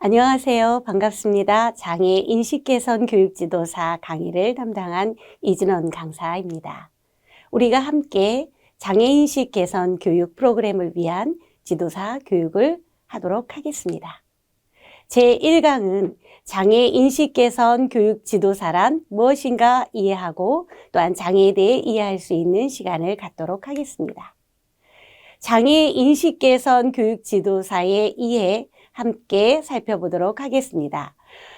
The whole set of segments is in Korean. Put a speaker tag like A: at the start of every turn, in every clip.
A: 안녕하세요. 반갑습니다. 장애 인식 개선 교육 지도사 강의를 담당한 이진원 강사입니다. 우리가 함께 장애 인식 개선 교육 프로그램을 위한 지도사 교육을 하도록 하겠습니다. 제 1강은 장애 인식 개선 교육 지도사란 무엇인가 이해하고 또한 장애에 대해 이해할 수 있는 시간을 갖도록 하겠습니다. 장애 인식 개선 교육 지도사의 이해 함께 살펴보도록 하겠습니다.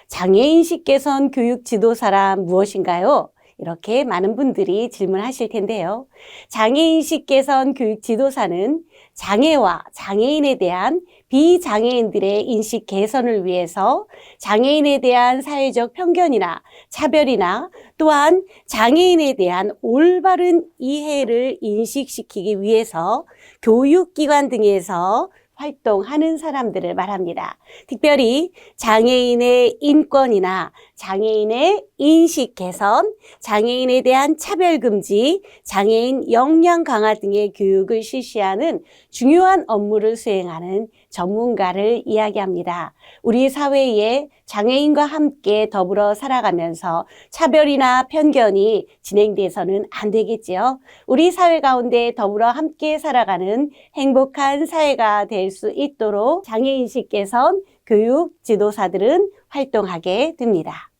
A: 장애인식 개선 교육 지도사란 무엇인가요? 이렇게 많은 분들이 질문하실 텐데요. 장애인식 개선 교육 지도사는 장애와 장애인에 대한 비장애인들의 인식 개선을 위해서 장애인에 대한 사회적 편견이나 차별이나 또한 장애인에 대한 올바른 이해를 인식시키기 위해서 교육기관 등에서 활동하는 사람들을 말합니다. 특별히 장애인의 인권이나 장애인의 인식 개선, 장애인에 대한 차별 금지, 장애인 역량 강화 등의 교육을 실시하는 중요한 업무를 수행하는 전문가를 이야기합니다. 우리 사회에 장애인과 함께 더불어 살아가면서 차별이나 편견이 진행돼서는 안 되겠지요. 우리 사회 가운데 더불어 함께 살아가는 행복한 사회가 될 수 있도록 장애인식 개선 교육 지도사들은 활동하게 됩니다.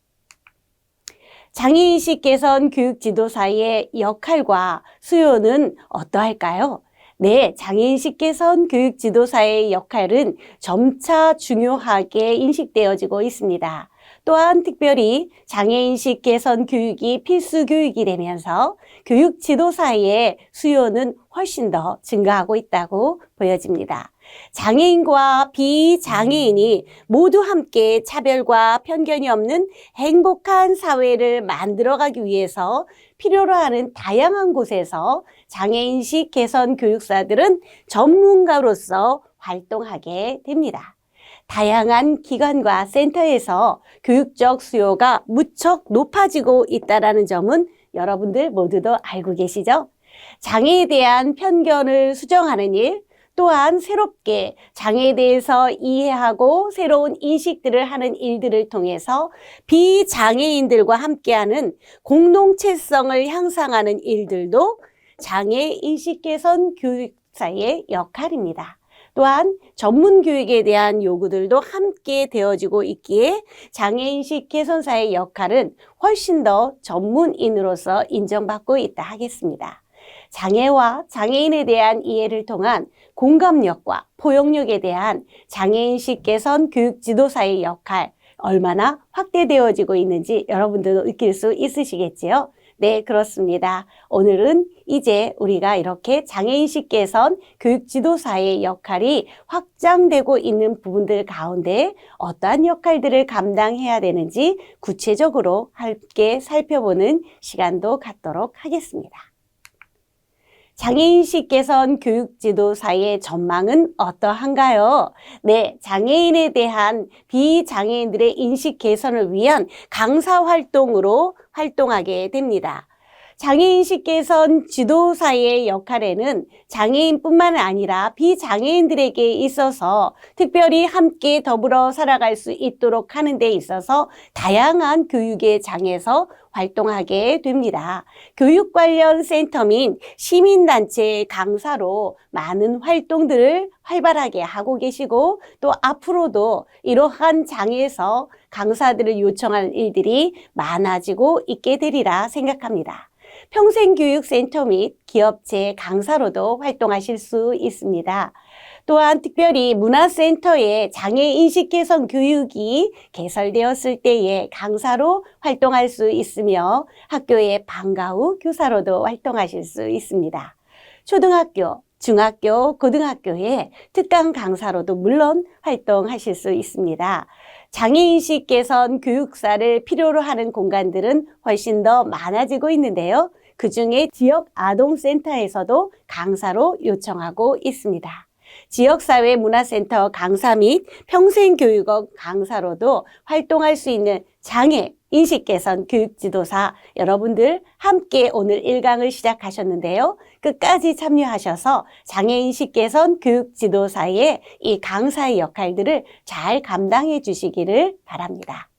A: 장애인식 개선 교육 지도사의 역할과 수요는 어떠할까요? 네, 장애인식 개선 교육 지도사의 역할은 점차 중요하게 인식되어지고 있습니다. 또한 특별히 장애인식 개선 교육이 필수 교육이 되면서 교육 지도사의 수요는 훨씬 더 증가하고 있다고 보여집니다. 장애인과 비장애인이 모두 함께 차별과 편견이 없는 행복한 사회를 만들어가기 위해서 필요로 하는 다양한 곳에서 장애인식 개선 교육사들은 전문가로서 활동하게 됩니다. 다양한 기관과 센터에서 교육적 수요가 무척 높아지고 있다는 점은 여러분들 모두도 알고 계시죠? 장애에 대한 편견을 수정하는 일, 또한 새롭게 장애에 대해서 이해하고 새로운 인식들을 하는 일들을 통해서 비장애인들과 함께하는 공동체성을 향상하는 일들도 장애 인식 개선 교육사의 역할입니다. 또한 전문 교육에 대한 요구들도 함께 되어지고 있기에 장애인식 개선사의 역할은 훨씬 더 전문인으로서 인정받고 있다 하겠습니다. 장애와 장애인에 대한 이해를 통한 공감력과 포용력에 대한 장애인식 개선 교육 지도사의 역할 얼마나 확대되어지고 있는지 여러분들도 느낄 수 있으시겠지요? 네, 그렇습니다. 오늘은 이제 우리가 이렇게 장애인식 개선 교육 지도사의 역할이 확장되고 있는 부분들 가운데 어떠한 역할들을 감당해야 되는지 구체적으로 함께 살펴보는 시간도 갖도록 하겠습니다. 장애인식 개선 교육 지도사의 전망은 어떠한가요? 네, 장애인에 대한 비장애인들의 인식 개선을 위한 강사 활동으로 활동하게 됩니다. 장애인식 개선 지도사의 역할에는 장애인뿐만 아니라 비장애인들에게 있어서 특별히 함께 더불어 살아갈 수 있도록 하는 데 있어서 다양한 교육의 장에서 활동하게 됩니다. 교육 관련 센터 및 시민단체 강사로 많은 활동들을 활발하게 하고 계시고 또 앞으로도 이러한 장에서 강사들을 요청하는 일들이 많아지고 있게 되리라 생각합니다. 평생교육센터 및 기업체 강사로도 활동하실 수 있습니다. 또한 특별히 문화센터의 장애인식 개선 교육이 개설되었을 때에 강사로 활동할 수 있으며 학교의 방과 후 교사로도 활동하실 수 있습니다. 초등학교, 중학교, 고등학교에 특강 강사로도 물론 활동하실 수 있습니다. 장애인식 개선 교육사를 필요로 하는 공간들은 훨씬 더 많아지고 있는데요. 그 중에 지역 아동센터에서도 강사로 요청하고 있습니다. 지역사회 문화센터 강사 및 평생교육원 강사로도 활동할 수 있는 장애 인식 개선 교육 지도사 여러분들 함께 오늘 1강을 시작하셨는데요. 끝까지 참여하셔서 장애 인식 개선 교육 지도사의 이 강사의 역할들을 잘 감당해 주시기를 바랍니다.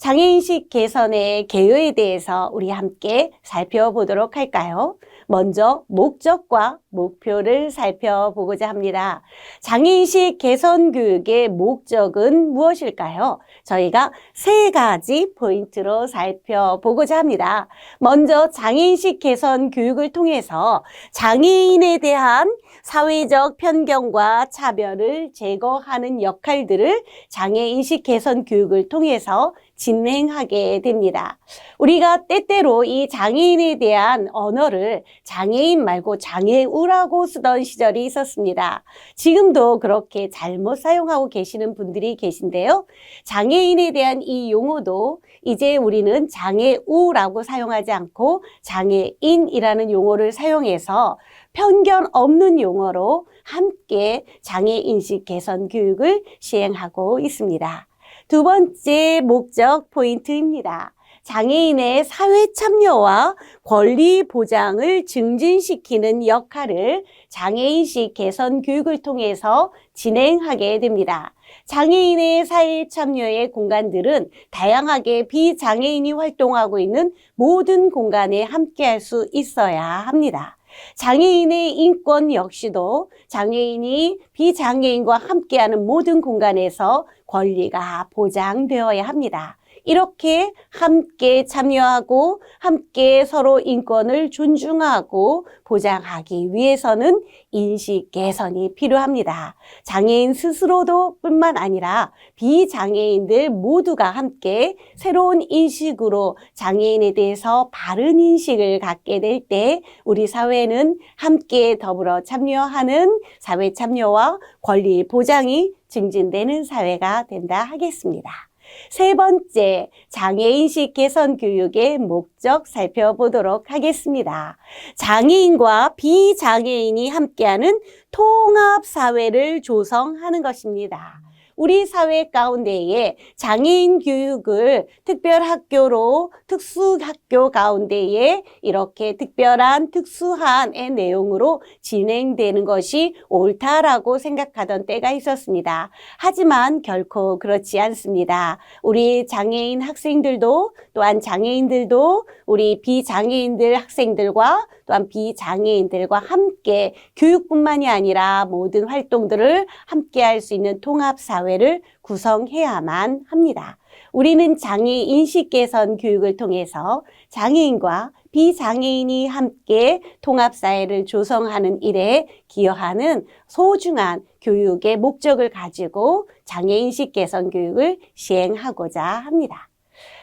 A: 장애인식 개선의 개요에 대해서 우리 함께 살펴보도록 할까요? 먼저 목적과 목표를 살펴보고자 합니다. 장애인식 개선 교육의 목적은 무엇일까요? 저희가 세 가지 포인트로 살펴보고자 합니다. 먼저 장애인식 개선 교육을 통해서 장애인에 대한 사회적 편견과 차별을 제거하는 역할들을 장애인식 개선 교육을 통해서 진행하게 됩니다. 우리가 때때로 이 장애인에 대한 언어를 장애인 말고 장애우라고 쓰던 시절이 있었습니다. 지금도 그렇게 잘못 사용하고 계시는 분들이 계신데요. 장애인에 대한 이 용어도 이제 우리는 장애우라고 사용하지 않고 장애인이라는 용어를 사용해서 편견 없는 용어로 함께 장애인식 개선 교육을 시행하고 있습니다. 두 번째 목적 포인트입니다. 장애인의 사회 참여와 권리 보장을 증진시키는 역할을 장애인식 개선 교육을 통해서 진행하게 됩니다. 장애인의 사회 참여의 공간들은 다양하게 비장애인이 활동하고 있는 모든 공간에 함께할 수 있어야 합니다. 장애인의 인권 역시도 장애인이 비장애인과 함께하는 모든 공간에서 권리가 보장되어야 합니다. 이렇게 함께 참여하고 함께 서로 인권을 존중하고 보장하기 위해서는 인식 개선이 필요합니다. 장애인 스스로도 뿐만 아니라 비장애인들 모두가 함께 새로운 인식으로 장애인에 대해서 바른 인식을 갖게 될 때 우리 사회는 함께 더불어 참여하는 사회 참여와 권리 보장이 증진되는 사회가 된다 하겠습니다. 세 번째, 장애인식 개선 교육의 목적 살펴보도록 하겠습니다. 장애인과 비장애인이 함께하는 통합사회를 조성하는 것입니다. 우리 사회 가운데에 장애인 교육을 특별학교로 특수학교 가운데에 이렇게 특별한 특수한 내용으로 진행되는 것이 옳다라고 생각하던 때가 있었습니다. 하지만 결코 그렇지 않습니다. 우리 장애인 학생들도 또한 장애인들도 우리 비장애인들 학생들과 또한 비장애인들과 함께 교육뿐만이 아니라 모든 활동들을 함께 할 수 있는 통합사회 를 구성해야만 합니다. 우리는 장애 인식 개선 교육을 통해서 장애인과 비장애인이 함께 통합사회를 조성하는 일에 기여하는 소중한 교육의 목적을 가지고 장애인식 개선 교육을 시행하고자 합니다.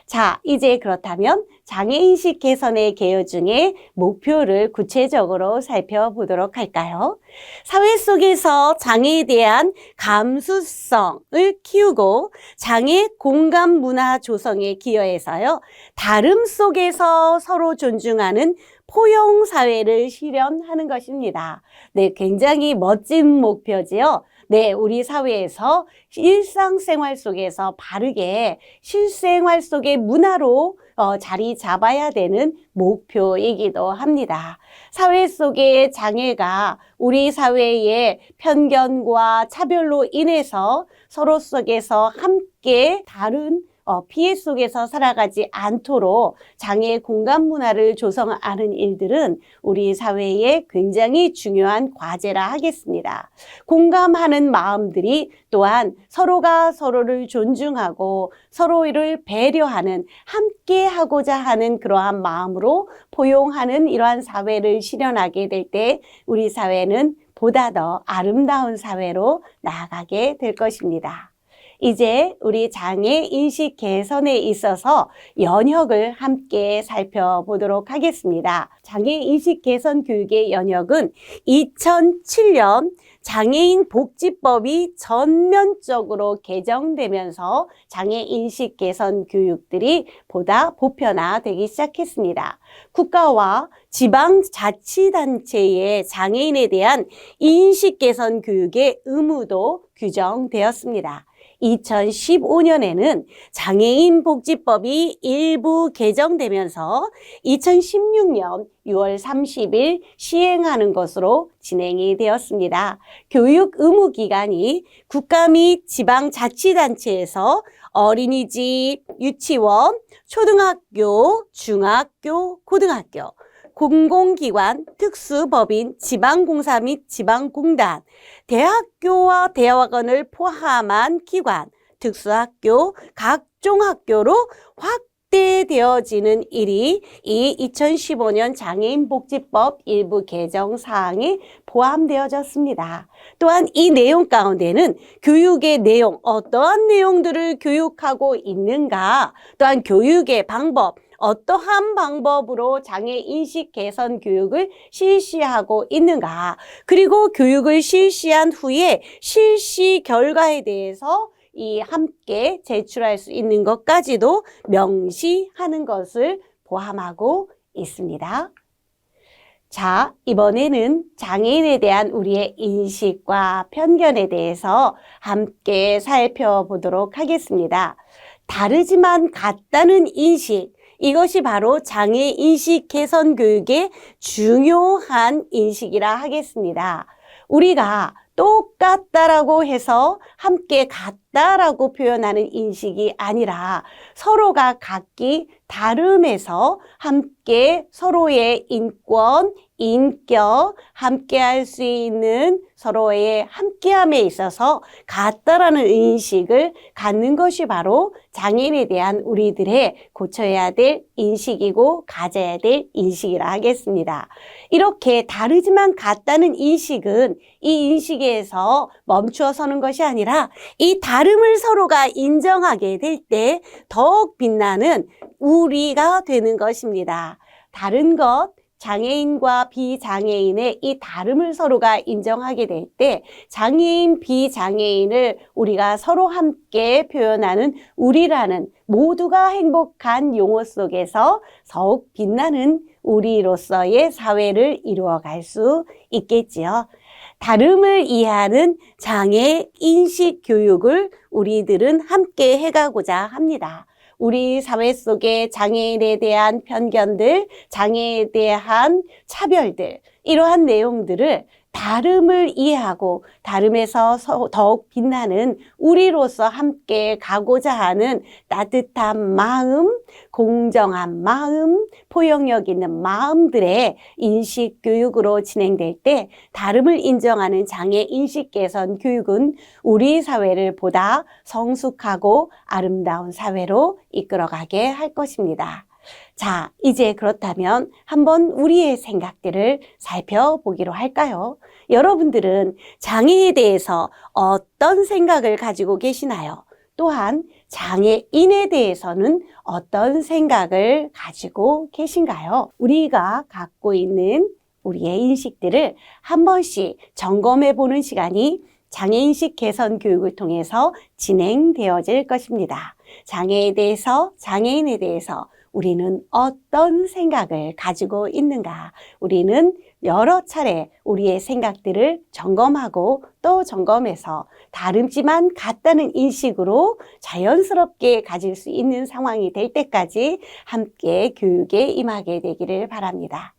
A: 자, 이제 그렇다면 장애인식 개선의 개요 중에 목표를 구체적으로 살펴보도록 할까요? 사회 속에서 장애에 대한 감수성을 키우고 장애 공감 문화 조성에 기여해서요. 다름 속에서 서로 존중하는 포용 사회를 실현하는 것입니다. 네, 굉장히 멋진 목표지요. 네, 우리 사회에서 일상생활 속에서 바르게 실생활 속의 문화로 어, 자리 잡아야 되는 목표이기도 합니다. 사회 속의 장애가 우리 사회의 편견과 차별로 인해서 서로 속에서 함께 다른 어, 피해 속에서 살아가지 않도록 장애 공간 문화를 조성하는 일들은 우리 사회에 굉장히 중요한 과제라 하겠습니다. 공감하는 마음들이 또한 서로가 서로를 존중하고 서로를 배려하는 함께 하고자 하는 그러한 마음으로 포용하는 이러한 사회를 실현하게 될 때 우리 사회는 보다 더 아름다운 사회로 나아가게 될 것입니다. 이제 우리 장애 인식 개선에 있어서 연역을 함께 살펴보도록 하겠습니다. 장애 인식 개선 교육의 연역은 2007년 장애인 복지법이 전면적으로 개정되면서 장애 인식 개선 교육들이 보다 보편화되기 시작했습니다. 국가와 지방 자치단체의 장애인에 대한 인식 개선 교육의 의무도 규정되었습니다. 2015년에는 장애인 복지법이 일부 개정되면서 2016년 6월 30일 시행하는 것으로 진행이 되었습니다. 교육 의무 기간이 국가 및 지방 자치단체에서 어린이집, 유치원, 초등학교, 중학교, 고등학교, 공공기관, 특수법인, 지방공사 및 지방공단, 대학교와 대학원을 포함한 기관, 특수학교, 각종 학교로 확대되어지는 일이 이 2015년 장애인복지법 일부 개정 사항에 포함되어졌습니다. 또한 이 내용 가운데는 교육의 내용, 어떠한 내용들을 교육하고 있는가, 또한 교육의 방법, 어떠한 방법으로 장애 인식 개선 교육을 실시하고 있는가, 그리고 교육을 실시한 후에 실시 결과에 대해서 이 함께 제출할 수 있는 것까지도 명시하는 것을 포함하고 있습니다. 자, 이번에는 장애인에 대한 우리의 인식과 편견에 대해서 함께 살펴보도록 하겠습니다. 다르지만 같다는 인식, 이것이 바로 장애 인식 개선 교육의 중요한 인식이라 하겠습니다. 우리가 똑같다라고 해서 함께 같다라고 표현하는 인식이 아니라 서로가 각기 다름에서 함께 서로의 인권, 인격, 함께 할 수 있는 서로의 함께함에 있어서 같다라는 인식을 갖는 것이 바로 장애인에 대한 우리들의 고쳐야 될 인식이고 가져야 될 인식이라 하겠습니다. 이렇게 다르지만 같다는 인식은 이 인식에서 멈추어 서는 것이 아니라 이 다름을 서로가 인정하게 될 때 더욱 빛나는 우리가 되는 것입니다. 다른 것, 장애인과 비장애인의 이 다름을 서로가 인정하게 될 때 장애인, 비장애인을 우리가 서로 함께 표현하는 우리라는 모두가 행복한 용어 속에서 더욱 빛나는 우리로서의 사회를 이루어갈 수 있겠지요. 다름을 이해하는 장애 인식 교육을 우리들은 함께 해가고자 합니다. 우리 사회 속의 장애인에 대한 편견들, 장애에 대한 차별들, 이러한 내용들을 다름을 이해하고 다름에서 더욱 빛나는 우리로서 함께 가고자 하는 따뜻한 마음, 공정한 마음, 포용력 있는 마음들의 인식 교육으로 진행될 때 다름을 인정하는 장애 인식 개선 교육은 우리 사회를 보다 성숙하고 아름다운 사회로 이끌어가게 할 것입니다. 자, 이제 그렇다면 한번 우리의 생각들을 살펴보기로 할까요? 여러분들은 장애에 대해서 어떤 생각을 가지고 계시나요? 또한 장애인에 대해서는 어떤 생각을 가지고 계신가요? 우리가 갖고 있는 우리의 인식들을 한 번씩 점검해 보는 시간이 장애인식 개선 교육을 통해서 진행되어질 것입니다. 장애에 대해서, 장애인에 대해서 우리는 어떤 생각을 가지고 있는가? 우리는 여러 차례 우리의 생각들을 점검하고 또 점검해서 다름지만 같다는 인식으로 자연스럽게 가질 수 있는 상황이 될 때까지 함께 교육에 임하게 되기를 바랍니다.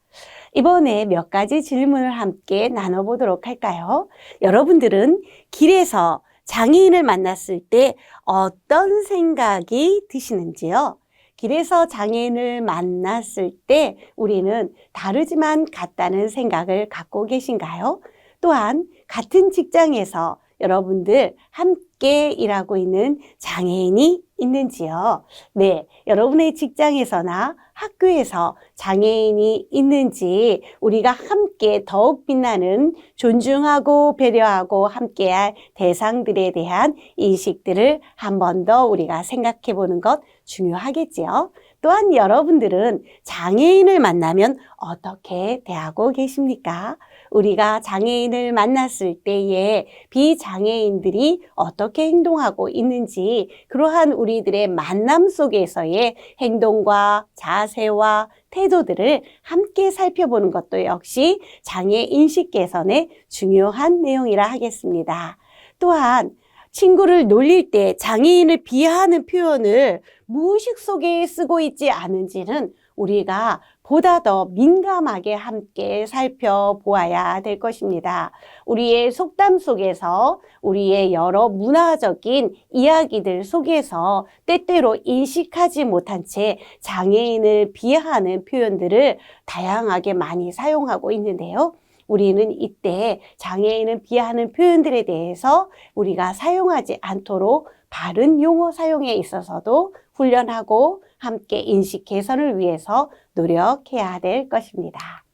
A: 이번에 몇 가지 질문을 함께 나눠보도록 할까요? 여러분들은 길에서 장애인을 만났을 때 어떤 생각이 드시는지요? 길에서 장애인을 만났을 때 우리는 다르지만 같다는 생각을 갖고 계신가요? 또한 같은 직장에서 여러분들 함께 일하고 있는 장애인이 있는지요? 네, 여러분의 직장에서나 학교에서 장애인이 있는지 우리가 함께 더욱 빛나는 존중하고 배려하고 함께할 대상들에 대한 인식들을 한 번 더 우리가 생각해 보는 것 중요하겠지요. 또한 여러분들은 장애인을 만나면 어떻게 대하고 계십니까? 우리가 장애인을 만났을 때에 비장애인들이 어떻게 행동하고 있는지 그러한 우리들의 만남 속에서의 행동과 자세와 태도들을 함께 살펴보는 것도 역시 장애 인식 개선의 중요한 내용이라 하겠습니다. 또한 친구를 놀릴 때 장애인을 비하하는 표현을 무의식 속에 쓰고 있지 않은지는 우리가 보다 더 민감하게 함께 살펴보아야 될 것입니다. 우리의 속담 속에서 우리의 여러 문화적인 이야기들 속에서 때때로 인식하지 못한 채 장애인을 비하하는 표현들을 다양하게 많이 사용하고 있는데요. 우리는 이때 장애인을 비하하는 표현들에 대해서 우리가 사용하지 않도록 바른 용어 사용에 있어서도 훈련하고 함께 인식 개선을 위해서 노력해야 될 것입니다.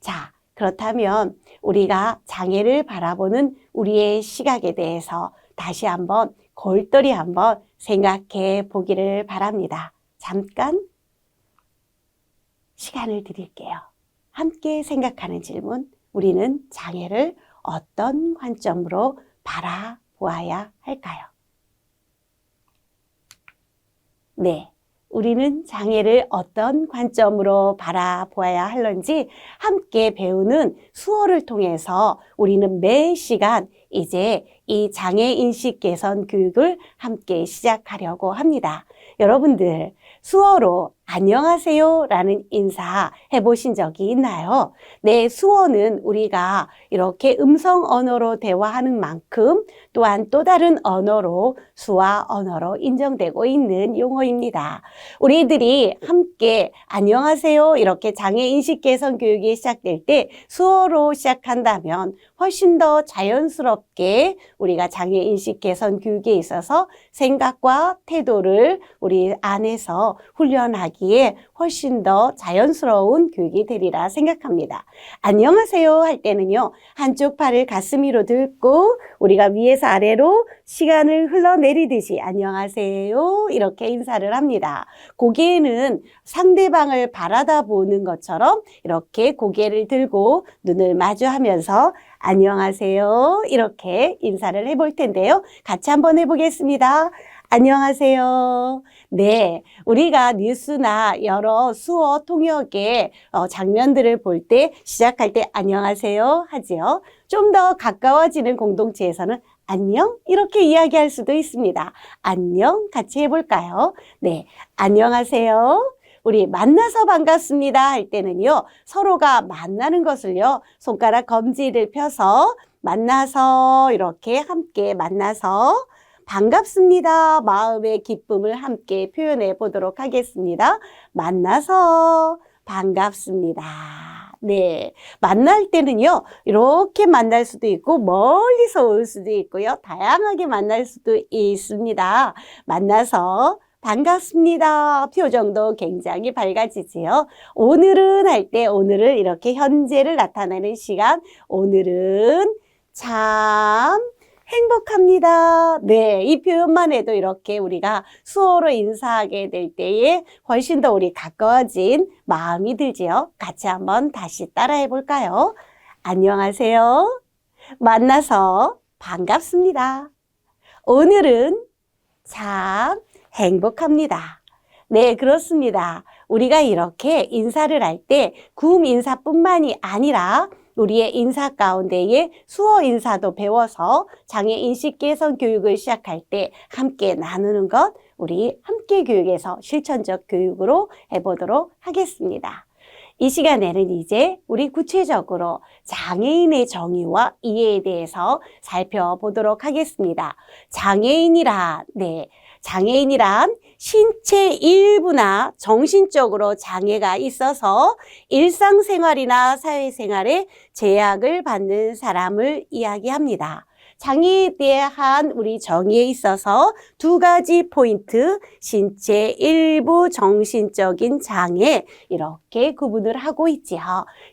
A: 자, 그렇다면 우리가 장애를 바라보는 우리의 시각에 대해서 다시 한번 골똘히 한번 생각해 보기를 바랍니다. 잠깐 시간을 드릴게요. 함께 생각하는 질문. 우리는 장애를 어떤 관점으로 바라보아야 할까요? 네. 우리는 장애를 어떤 관점으로 바라보아야 할런지 함께 배우는 수어를 통해서 우리는 매 시간 이제 이 장애 인식 개선 교육을 함께 시작하려고 합니다. 여러분들 수어로 안녕하세요 라는 인사 해보신 적이 있나요? 네, 수어는 우리가 이렇게 음성 언어로 대화하는 만큼 또한 또 다른 언어로 수화 언어로 인정되고 있는 용어입니다. 우리들이 함께 안녕하세요 이렇게 장애인식 개선 교육이 시작될 때 수어로 시작한다면 훨씬 더 자연스럽게 우리가 장애인식 개선 교육에 있어서 생각과 태도를 우리 안에서 훈련하기 에 훨씬 더 자연스러운 교육이 되리라 생각합니다. 안녕하세요 할 때는요. 한쪽 팔을 가슴 위로 들고 우리가 위에서 아래로 시간을 흘러내리듯이 안녕하세요 이렇게 인사를 합니다. 고개는 상대방을 바라다 보는 것처럼 이렇게 고개를 들고 눈을 마주하면서 안녕하세요 이렇게 인사를 해볼 텐데요. 같이 한번 해보겠습니다. 안녕하세요. 네, 우리가 뉴스나 여러 수어 통역의 어, 장면들을 볼 때 시작할 때 안녕하세요 하지요. 좀 더 가까워지는 공동체에서는 안녕 이렇게 이야기할 수도 있습니다. 안녕 같이 해볼까요? 네, 안녕하세요. 우리 만나서 반갑습니다 할 때는요 서로가 만나는 것을요 손가락 검지를 펴서 만나서 이렇게 함께 만나서 반갑습니다. 마음의 기쁨을 함께 표현해 보도록 하겠습니다. 만나서 반갑습니다. 네. 만날 때는요, 이렇게 만날 수도 있고, 멀리서 올 수도 있고요. 다양하게 만날 수도 있습니다. 만나서 반갑습니다. 표정도 굉장히 밝아지지요. 오늘은 할 때, 오늘을 이렇게 현재를 나타내는 시간, 오늘은 참 행복합니다. 네, 이 표현만 해도 이렇게 우리가 수어로 인사하게 될 때에 훨씬 더 우리 가까워진 마음이 들지요. 같이 한번 다시 따라해 볼까요? 안녕하세요. 만나서 반갑습니다. 오늘은 참 행복합니다. 네, 그렇습니다. 우리가 이렇게 인사를 할 때 구음 인사뿐만이 아니라 우리의 인사 가운데에 수어 인사도 배워서 장애 인식 개선 교육을 시작할 때 함께 나누는 것 우리 함께 교육에서 실천적 교육으로 해보도록 하겠습니다. 이 시간에는 이제 우리 구체적으로 장애인의 정의와 이해에 대해서 살펴보도록 하겠습니다. 장애인이란, 네. 장애인이란 신체 일부나 정신적으로 장애가 있어서 일상생활이나 사회생활에 제약을 받는 사람을 이야기합니다. 장애에 대한 우리 정의에 있어서 두 가지 포인트, 신체 일부 정신적인 장애, 이렇게 구분을 하고 있지요.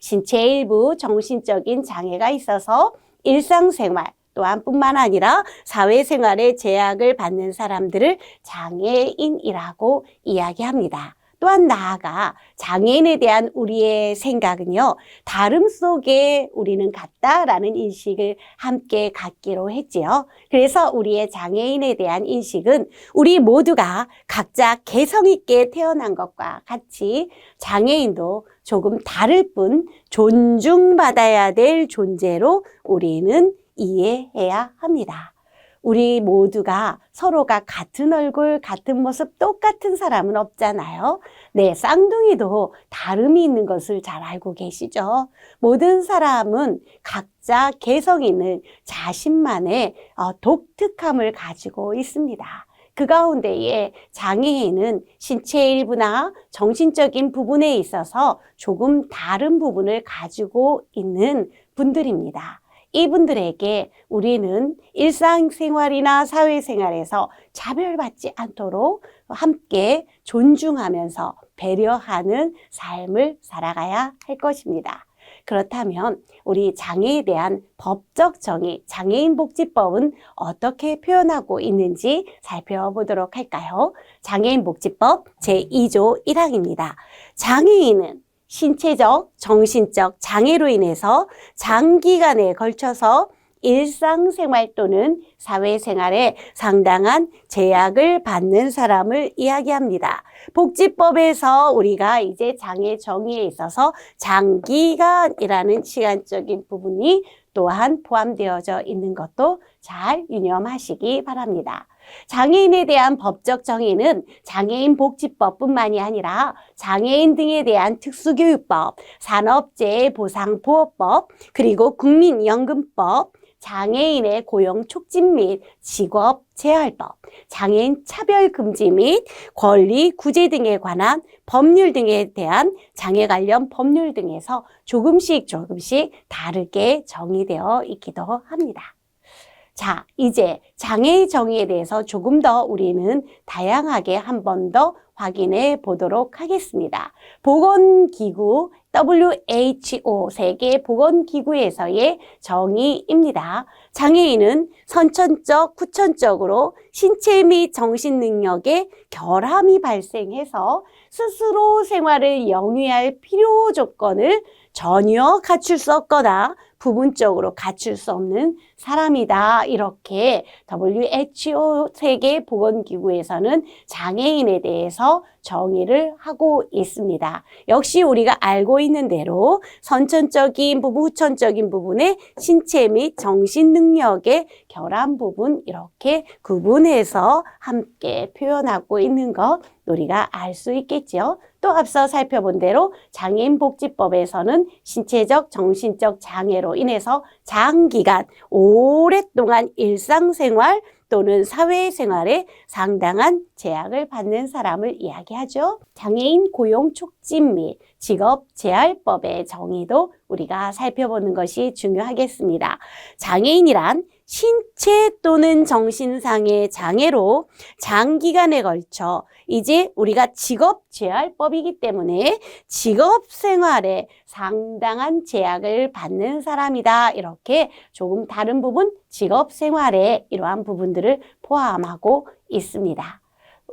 A: 신체 일부 정신적인 장애가 있어서 일상생활, 또한 뿐만 아니라 사회생활에 제약을 받는 사람들을 장애인이라고 이야기합니다. 또한 나아가 장애인에 대한 우리의 생각은요, 다름 속에 우리는 같다라는 인식을 함께 갖기로 했지요. 그래서 우리의 장애인에 대한 인식은 우리 모두가 각자 개성있게 태어난 것과 같이 장애인도 조금 다를 뿐 존중받아야 될 존재로 우리는 이해해야 합니다. 우리 모두가 서로가 같은 얼굴, 같은 모습, 똑같은 사람은 없잖아요. 네, 쌍둥이도 다름이 있는 것을 잘 알고 계시죠? 모든 사람은 각자 개성 있는 자신만의 어, 독특함을 가지고 있습니다. 그 가운데에 장애인은 신체 일부나 정신적인 부분에 있어서 조금 다른 부분을 가지고 있는 분들입니다. 이분들에게 우리는 일상생활이나 사회생활에서 차별받지 않도록 함께 존중하면서 배려하는 삶을 살아가야 할 것입니다. 그렇다면 우리 장애에 대한 법적 정의, 장애인 복지법은 어떻게 표현하고 있는지 살펴보도록 할까요? 장애인 복지법 제2조 1항입니다. 장애인은 신체적, 정신적 장애로 인해서 장기간에 걸쳐서 일상생활 또는 사회생활에 상당한 제약을 받는 사람을 이야기합니다. 복지법에서 우리가 이제 장애 정의에 있어서 장기간이라는 시간적인 부분이 또한 포함되어져 있는 것도 잘 유념하시기 바랍니다. 장애인에 대한 법적 정의는 장애인 복지법뿐만이 아니라 장애인 등에 대한 특수교육법, 산업재해 보상보호법, 그리고 국민연금법, 장애인의 고용 촉진 및 직업 재활법, 장애인 차별 금지 및 권리 구제 등에 관한 법률 등에 대한 장애 관련 법률 등에서 조금씩 조금씩 다르게 정의되어 있기도 합니다. 자, 이제 장애의 정의에 대해서 조금 더 우리는 다양하게 한 번 더 확인해 보도록 하겠습니다. 보건기구 WHO 세계 보건기구에서의 정의입니다. 장애인은 선천적, 후천적으로 신체 및 정신 능력에 결함이 발생해서 스스로 생활을 영위할 필요 조건을 전혀 갖출 수 없거나 부분적으로 갖출 수 없는 사람이다. 이렇게 WHO 세계 보건기구에서는 장애인에 대해서 정의를 하고 있습니다. 역시 우리가 알고 있는 대로 선천적인 부분, 후천적인 부분의 신체 및 정신 능력의 결함 부분 이렇게 구분해서 함께 표현하고 있는 것 우리가 알 수 있겠죠. 또 앞서 살펴본 대로 장애인 복지법에서는 신체적, 정신적 장애로 인해서 장기간 오랫동안 일상생활 또는 사회생활에 상당한 제약을 받는 사람을 이야기하죠. 장애인 고용 촉진 및 직업 재활법의 정의도 우리가 살펴보는 것이 중요하겠습니다. 장애인이란 신체 또는 정신상의 장애로 장기간에 걸쳐 이제 우리가 직업 재활법이기 때문에 직업 생활에 상당한 제약을 받는 사람이다. 이렇게 조금 다른 부분 직업 생활에 이러한 부분들을 포함하고 있습니다.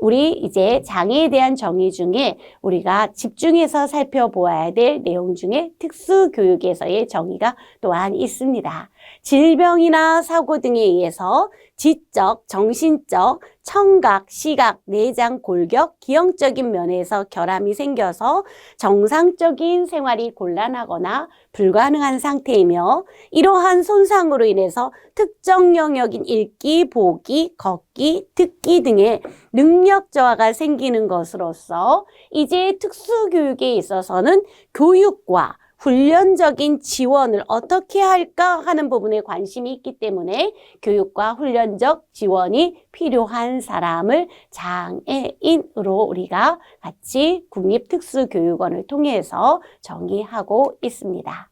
A: 우리 이제 장애에 대한 정의 중에 우리가 집중해서 살펴보아야 될 내용 중에 특수교육에서의 정의가 또한 있습니다. 질병이나 사고 등에 의해서 지적, 정신적, 청각, 시각, 내장, 골격, 기형적인 면에서 결함이 생겨서 정상적인 생활이 곤란하거나 불가능한 상태이며 이러한 손상으로 인해서 특정 영역인 읽기, 보기, 걷기, 듣기 등의 능력 저하가 생기는 것으로서 이제 특수교육에 있어서는 교육과 훈련적인 지원을 어떻게 할까 하는 부분에 관심이 있기 때문에 교육과 훈련적 지원이 필요한 사람을 장애인으로 우리가 같이 국립특수교육원을 통해서 정의하고 있습니다.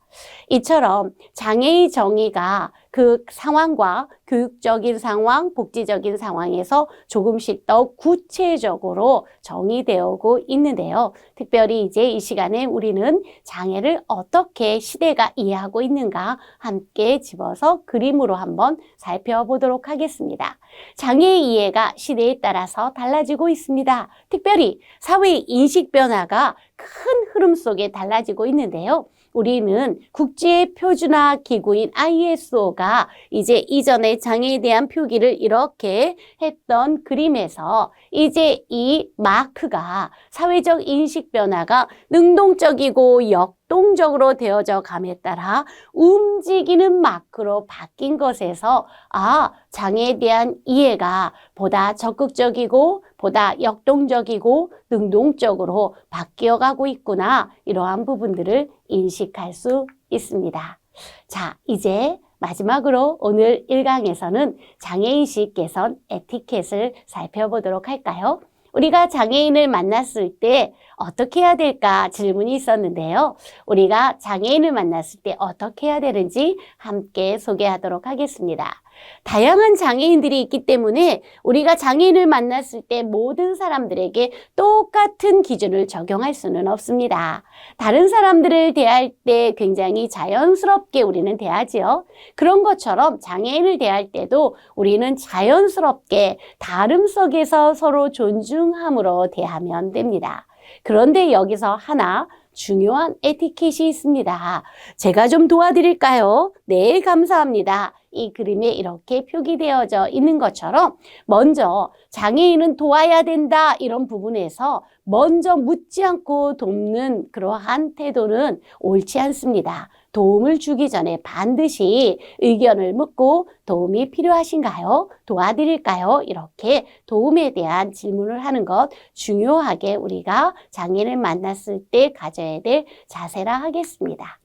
A: 이처럼 장애의 정의가 그 상황과 교육적인 상황, 복지적인 상황에서 조금씩 더 구체적으로 정의되어오고 있는데요. 특별히 이제 이 시간에 우리는 장애를 어떻게 시대가 이해하고 있는가 함께 집어서 그림으로 한번 살펴보도록 하겠습니다. 장애의 이해가 시대에 따라서 달라지고 있습니다. 특별히 사회의 인식 변화가 큰 흐름 속에 달라지고 있는데요. 우리는 국제 표준화 기구인 ISO가 이제 이전에 장애에 대한 표기를 이렇게 했던 그림에서 이제 이 마크가 사회적 인식 변화가 능동적이고 역 동적으로 되어져 감에 따라 움직이는 마크로 바뀐 것에서 아, 장애에 대한 이해가 보다 적극적이고 보다 역동적이고 능동적으로 바뀌어 가고 있구나. 이러한 부분들을 인식할 수 있습니다. 자, 이제 마지막으로 오늘 1강에서는 장애인식 개선 에티켓을 살펴보도록 할까요? 우리가 장애인을 만났을 때 어떻게 해야 될까 질문이 있었는데요. 우리가 장애인을 만났을 때 어떻게 해야 되는지 함께 소개하도록 하겠습니다. 다양한 장애인들이 있기 때문에 우리가 장애인을 만났을 때 모든 사람들에게 똑같은 기준을 적용할 수는 없습니다. 다른 사람들을 대할 때 굉장히 자연스럽게 우리는 대하지요. 그런 것처럼 장애인을 대할 때도 우리는 자연스럽게 다름 속에서 서로 존중함으로 대하면 됩니다. 그런데 여기서 하나 중요한 에티켓이 있습니다. 제가 좀 도와드릴까요? 네, 감사합니다. 이 그림에 이렇게 표기되어져 있는 것처럼 먼저 장애인은 도와야 된다 이런 부분에서 먼저 묻지 않고 돕는 그러한 태도는 옳지 않습니다. 도움을 주기 전에 반드시 의견을 묻고 도움이 필요하신가요? 도와드릴까요? 이렇게 도움에 대한 질문을 하는 것 중요하게 우리가 장애인을 만났을 때 가져야 될 자세라 하겠습니다.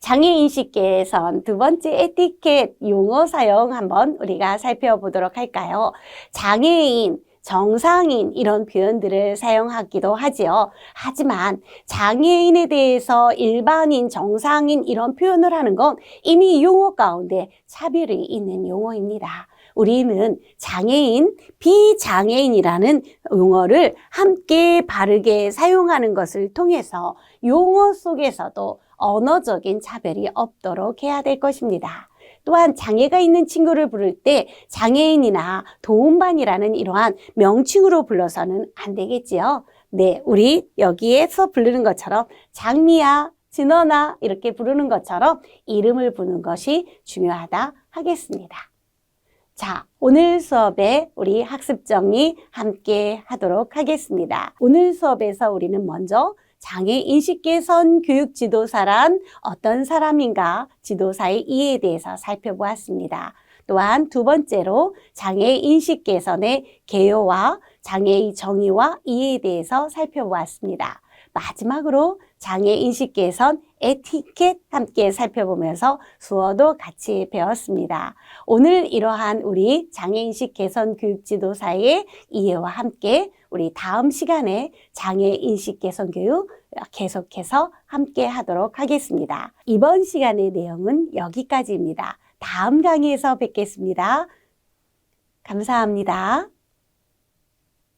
A: 장애인식 개선 두 번째 에티켓 용어 사용 한번 우리가 살펴보도록 할까요? 장애인, 정상인 이런 표현들을 사용하기도 하지요. 하지만 장애인에 대해서 일반인, 정상인 이런 표현을 하는 건 이미 용어 가운데 차별이 있는 용어입니다. 우리는 장애인, 비장애인이라는 용어를 함께 바르게 사용하는 것을 통해서 용어 속에서도 언어적인 차별이 없도록 해야 될 것입니다. 또한 장애가 있는 친구를 부를 때 장애인이나 도움반이라는 이러한 명칭으로 불러서는 안 되겠지요. 네, 우리 여기에서 부르는 것처럼 장미야, 진원아 이렇게 부르는 것처럼 이름을 부르는 것이 중요하다 하겠습니다. 자, 오늘 수업에 우리 학습 정리 함께 하도록 하겠습니다. 오늘 수업에서 우리는 먼저 장애 인식 개선 교육 지도사란 어떤 사람인가 지도사의 이해에 대해서 살펴보았습니다. 또한 두 번째로 장애 인식 개선의 개요와 장애의 정의와 이해에 대해서 살펴보았습니다. 마지막으로 장애 인식 개선 에티켓 함께 살펴보면서 수어도 같이 배웠습니다. 오늘 이러한 우리 장애 인식 개선 교육 지도사의 이해와 함께 우리 다음 시간에 장애 인식 개선 교육 계속해서 함께 하도록 하겠습니다. 이번 시간의 내용은 여기까지입니다. 다음 강의에서 뵙겠습니다. 감사합니다.